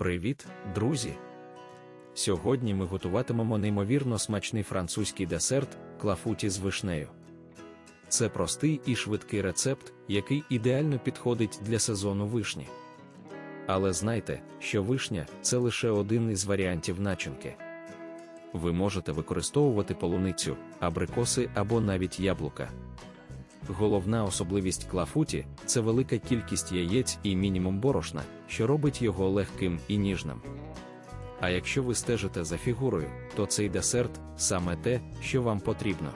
Привіт, друзі! Сьогодні ми готуватимемо неймовірно смачний французький десерт клафуті з вишнею. Це простий і швидкий рецепт, який ідеально підходить для сезону вишні. Але знайте, що вишня це лише один із варіантів начинки. Ви можете використовувати полуницю, абрикоси або навіть яблука. Головна особливість клафуті це велика кількість яєць і мінімум борошна, що робить його легким і ніжним. А якщо ви стежите за фігурою, то цей десерт саме те, що вам потрібно.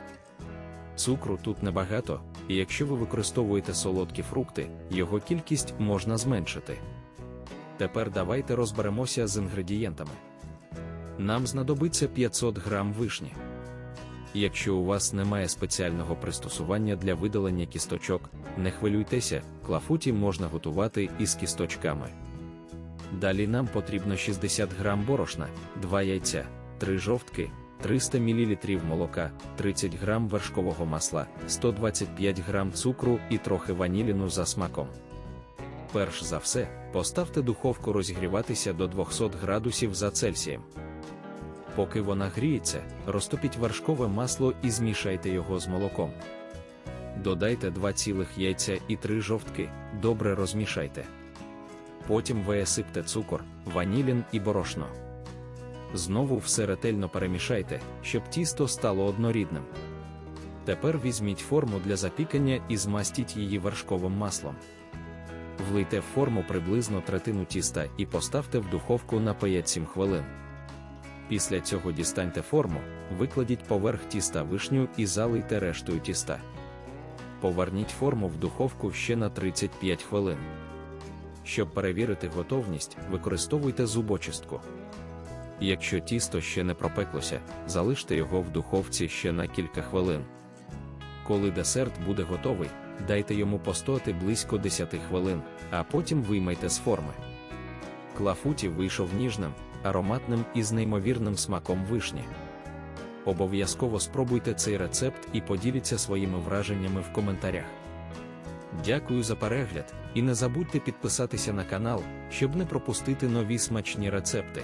Цукру тут небагато, і якщо ви використовуєте солодкі фрукти, його кількість можна зменшити. Тепер давайте розберемося з інгредієнтами. Нам знадобиться 500 грам вишні. Якщо у вас немає спеціального пристосування для видалення кісточок, не хвилюйтеся, клафуті можна готувати із кісточками. Далі нам потрібно 60 грам борошна, 2 яйця, 3 жовтки, 300 мл молока, 30 грам вершкового масла, 125 грам цукру і трохи ваніліну за смаком. Перш за все, поставте духовку розігріватися до 200 градусів за Цельсієм. Поки вона гріється, розтопіть вершкове масло і змішайте його з молоком. Додайте 2 цілих яйця і 3 жовтки, добре розмішайте. Потім висипте цукор, ванілін і борошно. Знову все ретельно перемішайте, щоб тісто стало однорідним. Тепер візьміть форму для запікання і змастіть її вершковим маслом. Влийте в форму приблизно третину тіста і поставте в духовку на 5-7 хвилин. Після цього дістаньте форму, викладіть поверх тіста вишню і залийте рештою тіста. Поверніть форму в духовку ще на 35 хвилин. Щоб перевірити готовність, використовуйте зубочистку. Якщо тісто ще не пропеклося, залиште його в духовці ще на кілька хвилин. Коли десерт буде готовий, дайте йому постояти близько 10 хвилин, а потім виймайте з форми. Клафуті вийшов ніжним, ароматним і з неймовірним смаком вишні. Обов'язково спробуйте цей рецепт і поділіться своїми враженнями в коментарях. Дякую за перегляд і не забудьте підписатися на канал, щоб не пропустити нові смачні рецепти.